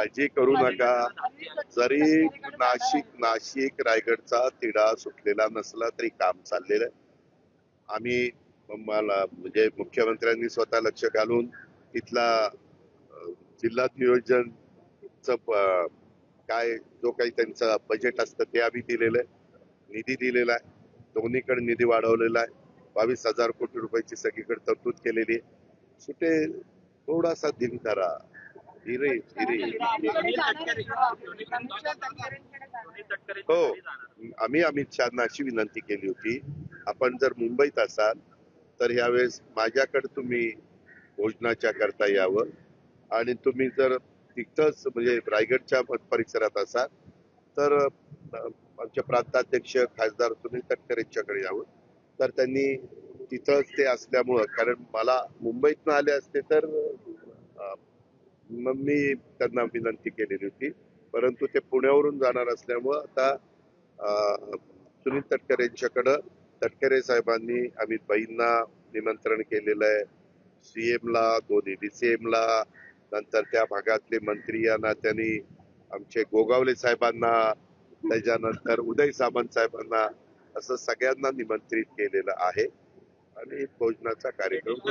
काळजी करू नका. जरी नाशिक नाशिक रायगडचा तिढा सुटलेला नसला तरी काम चाललेलं आहे. आम्ही मला म्हणजे मुख्यमंत्र्यांनी स्वतः लक्ष घालून तिथला जिल्हा नियोजनच काय जो काही त्यांचं बजेट असतं ते आम्ही दिलेलं आहे. निधी दिलेला आहे. दोन्हीकडे निधी वाढवलेला आहे. बावीस हजार कोटी रुपयाची सगळीकडे तरतूद केलेली आहे. सुटे थोडासा धीम करा हो आम्ही अमित शहाना अशी विनंती केली होती. आपण जर मुंबईत असाल तर यावेळेस माझ्याकडे तुम्ही भोजनाच्या करता यावं. आणि तुम्ही जर तिथंच म्हणजे रायगडच्या परिसरात असाल तर अं, आमचे प्रांताध्यक्ष खासदार सुनील तटकरेंच्याकडे यावं. तर त्यांनी तिथंच ते असल्यामुळं कारण मला मुंबईतनं आले असते तर मग मी त्यांना विनंती केलेली होती. परंतु ते पुण्यावरून जाणार असल्यामुळं आता सुनील तटकरे यांच्याकडं तटकरे साहेबांनी अमित बाईंना निमंत्रण केलेलं आहे. सीएम ला दोन्ही सी ला नंतर त्या भागातले मंत्री यांना त्यांनी आमचे गोगावले साहेबांना त्याच्यानंतर उदय सामंत साहेबांना असं सगळ्यांना निमंत्रित केलेलं आहे. आणि भोजनाचा कार्यक्रम